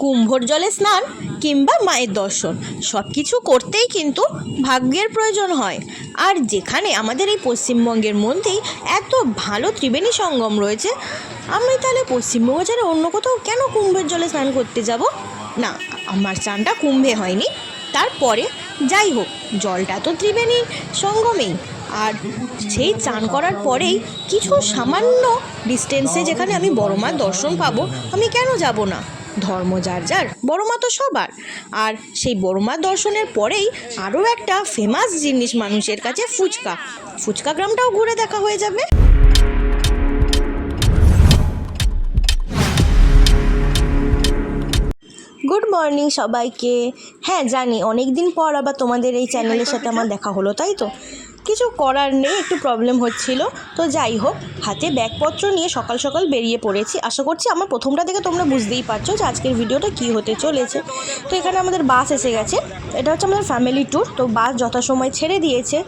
কুম্ভর জলে স্নান কিংবা মায়ের দর্শন সব কিছু করতেই কিন্তু ভাগ্যের প্রয়োজন হয়। আর যেখানে আমাদের এই পশ্চিমবঙ্গের মধ্যেই এত ভালো ত্রিবেণী সঙ্গম রয়েছে, আমি তাহলে পশ্চিমবঙ্গ ছাড়া অন্য কোথাও কেন কুম্ভের জলে স্নান করতে যাব? না, আমার স্নানটা কুম্ভে হয়নি। তারপরে যাই হোক, জলটা তো ত্রিবেণীর সঙ্গমেই। আর সেই চান করার পরেই কিছু সামান্য ডিস্টেন্সে যেখানে আমি বড় মার দর্শন পাবো, আমি কেন যাব না? ধর্ম যার যার, বড় মা তো সবার। আর সেই বড় মার দর্শনের পরেই আরও একটা ফেমাস জিনিস মানুষের কাছে ফুচকা। ফুচকা গ্রামটাও ঘুরে দেখা হয়ে যাবে। গুড মর্নিং সবাইকে। হ্যাঁ জানি অনেক দিন পর আবার তোমাদের এই চ্যানেলের সাথে আমার দেখা হলো, তাই তো? কিছু করার নেই, একটু প্রবলেম হচ্ছিল। তো যাই হোক, হাতে ব্যাগপত্র নিয়ে সকাল সকাল বেরিয়ে পড়েছি। আশা করছি আমার প্রথমটা দেখে তোমরা বুঝতেই পারছ যে আজকের ভিডিওটা কি হতে চলেছে। তো এখানে আমাদের বাস এসে গেছে। এটা হচ্ছে আমাদের ফ্যামিলি ট্যুর তো বাস যথাসময় ছেড়ে দিয়েছে।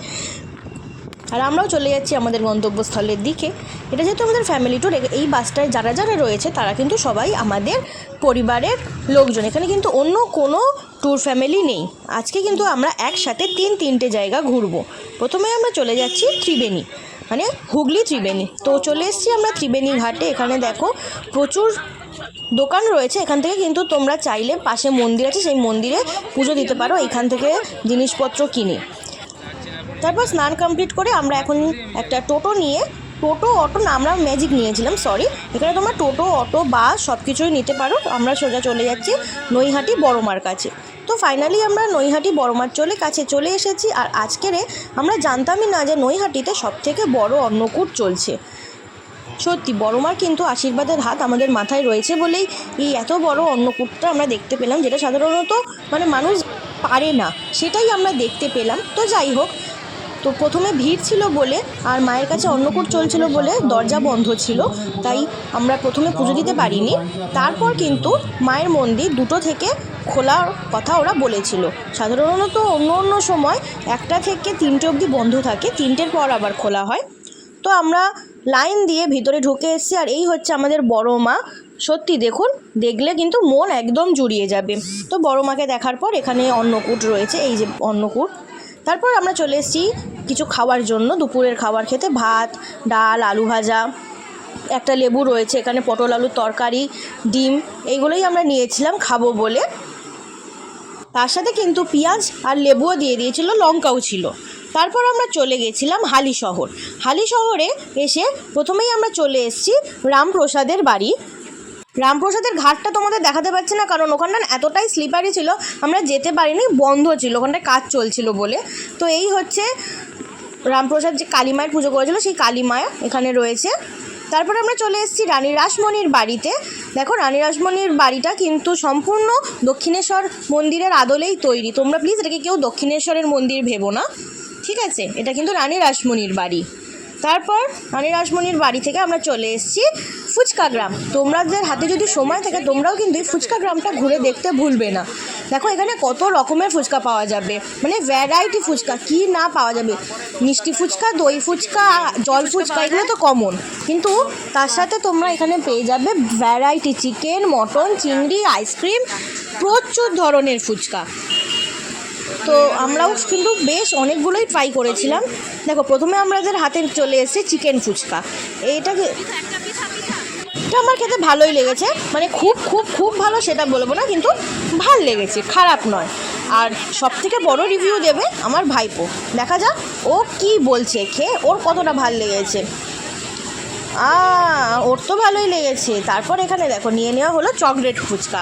আর আমরাও চলে যাচ্ছি আমাদের গন্তব্যস্থলের দিকে। এটা যেহেতু আমাদের ফ্যামিলি ট্যুর এই বাসটায় যারা যারা রয়েছে, তারা কিন্তু সবাই আমাদের পরিবারের লোকজন। এখানে কিন্তু অন্য কোনো ট্যুর ফ্যামিলি নেই। আজকে কিন্তু আমরা একসাথে তিন তিনটে জায়গা ঘুরবো। প্রথমে আমরা চলে যাচ্ছি ত্রিবেণী মানে হুগলি ত্রিবেণী। তো চলে এসেছি আমরা ত্রিবেণী ঘাটে। এখানে দেখো প্রচুর দোকান রয়েছে। এখান থেকে কিন্তু তোমরা চাইলে পাশে মন্দির আছে, সেই মন্দিরে পুজো দিতে পারো। এখান থেকে জিনিসপত্র কিনে। তারপর স্নান কমপ্লিট করে আমরা এখন একটা টোটো নিয়ে, টোটো, অটো না, আমরা ম্যাজিক নিয়েছিলাম সরি এখানে তোমরা টোটো, অটো, বাস সব কিছুই নিতে পারো। আমরা সোজা চলে যাচ্ছি নৈহাটি বড়মার কাছে। তো ফাইনালি আমরা নৈহাটি বড়মার চলে, কাছে চলে এসেছি। আর আজকেরে আমরা জানতামই না যে নৈহাটিতে সব থেকে বড় অন্নকূট চলছে। সত্যি, বড়মার কিন্তু আশীর্বাদের হাত আমাদের মাথায় রয়েছে বলেই এই এত বড় অন্নকূটটা আমরা দেখতে পেলাম, যেটা সাধারণত মানে মানুষ পারে না, সেটাই আমরা দেখতে পেলাম। তো যাই হোক তো প্রথমে ভিড় ছিল বলে আর মায়ের কাছে অন্নকূট চলছিল বলে দরজা বন্ধ ছিল, তাই আমরা প্রথমে পুজো দিতে পারিনি। তারপর কিন্তু মায়ের মন্দির দুটো থেকে খোলার কথা ওরা বলেছিল। সাধারণত অন্য অন্য সময় একটা থেকে তিনটে অবধি বন্ধ থাকে, তিনটের পর আবার খোলা হয়। তো আমরা লাইন দিয়ে ভিতরে ঢুকে এসেছি আর এই হচ্ছে আমাদের বড় মা। সত্যি দেখুন, দেখলে কিন্তু মন একদম জুড়িয়ে যাবে। তো বড় মাকে দেখার পর এখানে অন্নকূট রয়েছে, এই যে অন্নকূট। তারপর আমরা চলে এসেছি কিছু খাওয়ার জন্য, দুপুরের খাবার খেতে, ভাত, ডাল, আলু ভাজা, একটা লেবু রয়েছে এখানে, পটল আলুর তরকারি, ডিম, এইগুলোই আমরা নিয়েছিলাম, খাব বলে। তার সাথে কিন্তু পেঁয়াজ আর লেবুও দিয়ে দিয়েছিল, লঙ্কাও ছিল। তারপর আমরা চলে গেছিলাম হালি শহর। হালি শহরে এসে প্রথমেই আমরা চলে এসেছি রামপ্রসাদের বাড়ি। রামপ্রসাদের ঘাটটা তোমাদের দেখাতে পারছি না, কারণ ওখানটা এতটাই স্লিপারি ছিল, আমরা যেতে পারিনি, বন্ধ ছিল, ওখানটায় কাজ চলছিল বলে। তো এই হচ্ছে রামপ্রসাদ যে কালী মায়ের পুজো করেছিল, সেই কালী মায়া এখানে রয়েছে। তারপরে আমরা চলে এসেছি রানী রাসমণির বাড়িতে। দেখো, রানী রাসমণির বাড়িটা কিন্তু সম্পূর্ণ দক্ষিণেশ্বর মন্দিরের আদলেই তৈরি। তোমরা প্লিজ এটাকে কেউ দক্ষিণেশ্বরের মন্দির ভেবো না। ঠিক আছে? এটা কিন্তু রানী রাসমণির বাড়ি। তারপর রানী রাসমণির বাড়ি থেকে আমরা চলে এসেছি ফুচকা গ্রাম। তোমাদের হাতে যদি সময় থাকে, তোমরাও কিন্তু এই ফুচকা গ্রামটা ঘুরে দেখতে ভুলবে না। দেখো, এখানে কত রকমের ফুচকা পাওয়া যাবে। মানে ভ্যারাইটি ফুচকা, কি না পাওয়া যাবে? মিষ্টি ফুচকা, দই ফুচকা, জল ফুচকা, এগুলো তো কমন কিন্তু তার সাথে তোমরা এখানে পেয়ে যাবে ভ্যারাইটি চিকেন মটন চিংড়ি আইসক্রিম প্রচুর ধরনের ফুচকা। তো আমরাও কিন্তু বেশ অনেকগুলোই ট্রাই করেছিলাম। দেখো, প্রথমে আমাদের হাতে চলে এসেছে চিকেন ফুচকা। এইটাকে এটা আমার খেতে ভালোই লেগেছে। মানে খুব খুব খুব ভালো সেটা বলব না, কিন্তু ভালো লেগেছে, খারাপ নয়। আর সব থেকে বড় রিভিউ দেবে আমার ভাইপো। দেখা যাক ও কি বলছে, খেয়ে ওর কতটা ভালো লেগেছে। ওর তো ভালোই লেগেছে। তারপর এখানে দেখো, নিয়ে নেওয়া হলো চকলেট ফুচকা।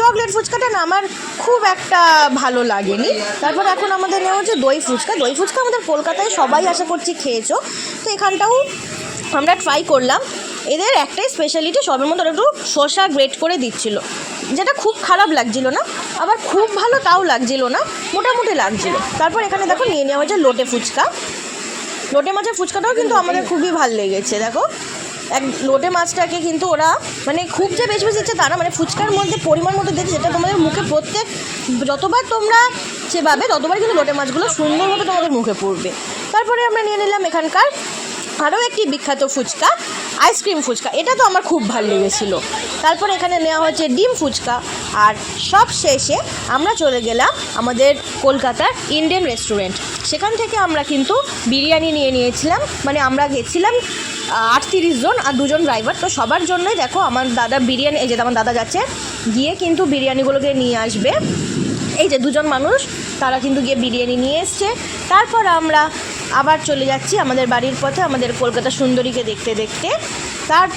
চকলেট ফুচকাটা না আমার খুব একটা ভালো লাগেনি। তারপর এখন আমাদের নেওয়া হচ্ছে দই ফুচকা। দই ফুচকা আমাদের কলকাতায় সবাই আশা করছি খেয়েছো। তো এখানটাও আমরা ট্রাই করলাম। এদের একটাই স্পেশালিটি সবের ওরা একটু শসা গ্রেট করে দিচ্ছিল। যেটা খুব খারাপ লাগছিল না, আবার খুব ভালো তাও লাগছিল না, মোটামুটি লাগছিল। তারপর এখানে দেখো নিয়ে নেওয়া হয়েছে লোটে ফুচকা। লোটে মাছের ফুচকাটাও কিন্তু আমাদের খুবই ভালো লেগেছে, দেখো। এক লোটে মাছটাকে কিন্তু ওরা মানে খুব যে বেশি বেশি দিচ্ছে তারা মানে ফুচকার মধ্যে পরিমাণ মতো দিচ্ছে যেটা তোমাদের মুখে প্রত্যেক, যতবার তোমরা চেবাবে ততবার কিন্তু লোটে মাছগুলো সুন্দরভাবে তোমাদের মুখে পড়বে। তারপরে আমরা নিয়ে নিলাম এখানকার আরও একটি বিখ্যাত ফুচকা আইসক্রিম ফুচকা। এটা তো আমার খুব ভালো লেগেছিল। তারপর এখানে নেওয়া হচ্ছে ডিম ফুচকা। আর সব শেষে আমরা চলে গেলাম আমাদের কলকাতার ইন্ডিয়ান রেস্টুরেন্ট সেখান থেকে আমরা কিন্তু বিরিয়ানি নিয়ে নিয়েছিলাম। মানে আমরা গেছিলাম আটত্রিশ জন আর দুজন ড্রাইভার তো সবার জন্যই দেখো, আমার দাদা বিরিয়ানি, এই যে আমার দাদা যাচ্ছে, গিয়ে কিন্তু বিরিয়ানিগুলোকে নিয়ে আসবে। এই যে দুজন মানুষ, তারা কিন্তু গিয়ে বিরিয়ানি নিয়ে এসছে। তারপর আমরা আবার চলে যাচ্ছি আমাদের বাড়ির পথে, আমাদের কলকাতা সুন্দরীকে দেখতে দেখতে। তার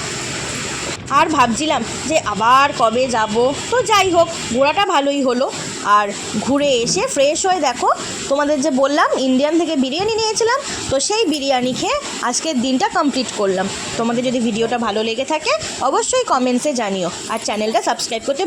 আর ভাবছিলাম যে আবার কবে যাব। তো যাই হোক, ঘোরাটা ভালোই হলো। আর ঘুরে এসে ফ্রেশ হয়ে দেখো, তোমাদের যে বললাম ইন্ডিয়ান থেকে বিরিয়ানি নিয়েছিলাম, তো সেই বিরিয়ানি খেয়ে আজকের দিনটা কমপ্লিট করলাম। তোমাদের যদি ভিডিওটা ভালো লেগে থাকে, অবশ্যই কমেন্টসে জানিও। আর চ্যানেলটা সাবস্ক্রাইব করতে